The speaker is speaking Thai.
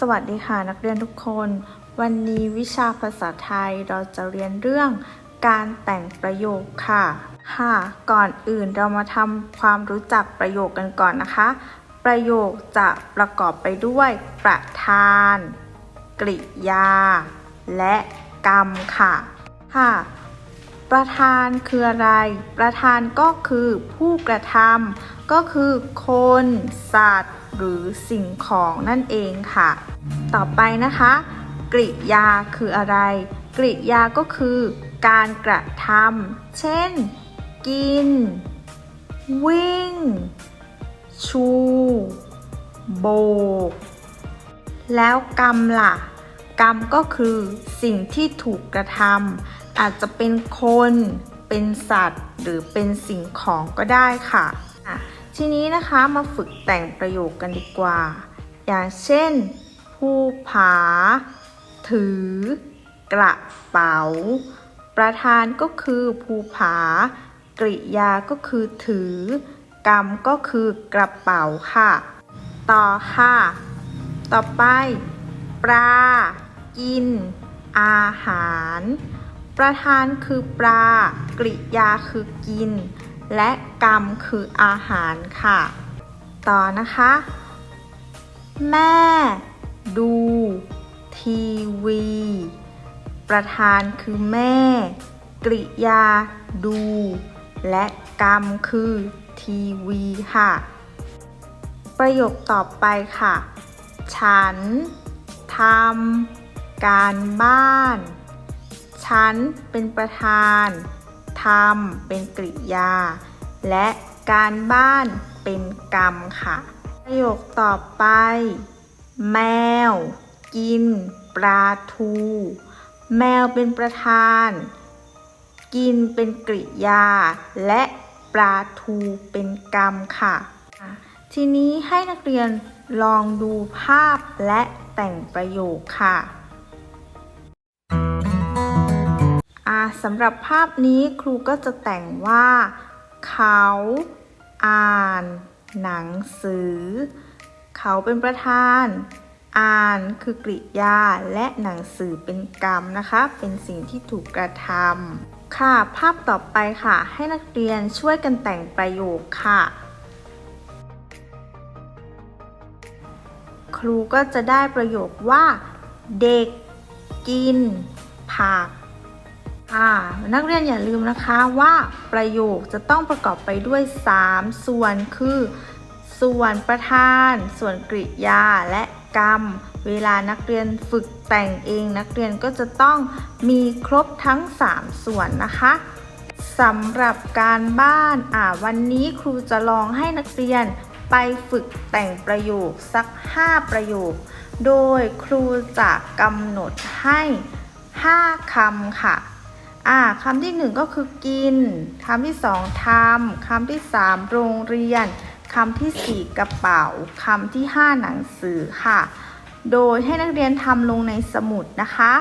สวัสดีค่ะนักเรียนทุกคน วันนี้วิชาภาษาไทยเราจะเรียนเรื่องการแต่งประโยคค่ะ ค่ะ ก่อนอื่นเรามาทำความรู้จักประโยคกันก่อนนะคะ ประโยคจะประกอบไปด้วยประธาน กริยา และกรรมค่ะ ค่ะ ประธานคืออะไร ประธานก็คือผู้กระทำก็คือคน สัตว์ หรือสิ่งของนั่นเองค่ะ ต่อไปนะคะ กริยาคืออะไร กริยาก็คือการกระทำเช่น กิน วิ่ง ชู โบก แล้วกรรมล่ะ กรรมก็คือสิ่งที่ถูกกระทำอาจจะเป็นคน เป็นสัตว์ หรือเป็นสิ่งของก็ได้ค่ะอะทีนี้นะคะมาฝึกแต่งประโยคกันดีกว่า อย่างเช่น ภูผา ถือ กระเป๋า ประธานก็คือภูผา กริยาก็คือถือ กรรมก็คือกระเป๋าค่ะ ต่อค่ะ ต่อไป ปลา กิน อาหาร ประธานคือปลา กริยาคือกิน และกรรมคืออาหารค่ะ ต่อนะคะ แม่ ดู ทีวี ประธานคือแม่ กริยา ดู และกรรมคือ ทีวี ค่ะ ประโยคต่อไปค่ะ ฉันทำการบ้าน ฉันเป็นประธานทำเป็นกริยา และการบ้านเป็นกรรมค่ะ ประโยคต่อไป แม่ ว กิน ปลาทู แมวเป็นประธาน กินเป็นกริยา และปลาทูเป็นกรรมค่ะ ทีนี้ให้นักเรียนลองดูภาพและแต่งประโยคค่ะสำหรับภาพนี้ครูก็จะแต่งว่า เขาอ่าน หนังสือ เขาเป็นประธาน อ่านคือกริยาและหนังสือเป็นกรรมนะคะ เป็นสิ่งที่ถูกกระทำค่ะ ภาพต่อไปค่ะ ให้นักเรียนช่วยกันแต่งประโยคค่ะ ครูก็จะได้ประโยคว่า เด็ก กิน ผักอ่านักเรียนอย่าลืมนะคะว่าประโยคจะต้องประกอบไปด้วย 3 ส่วนคือ ส่วนประธาน ส่วนกริยาและ กรรม เวลานักเรียนฝึกแต่งเองนักเรียนก็จะต้องมีครบทั้ง 3 ส่วนนะคะสำหรับการบ้านอ่าวันนี้ครูจะลองให้นักเรียนไปฝึกแต่งประโยคสัก 5 ประโยค โดยครูจะกำหนดให้ 5คำค่ะอ่าคำที่หนึ่งก็คือกินคำที่สองทำคำที่สามโรงเรียน คำที่สี่กระเป๋าคำที่ห้าหนังสือค่ะ โดยให้นักเรียนทำลงในสมุดนะคะ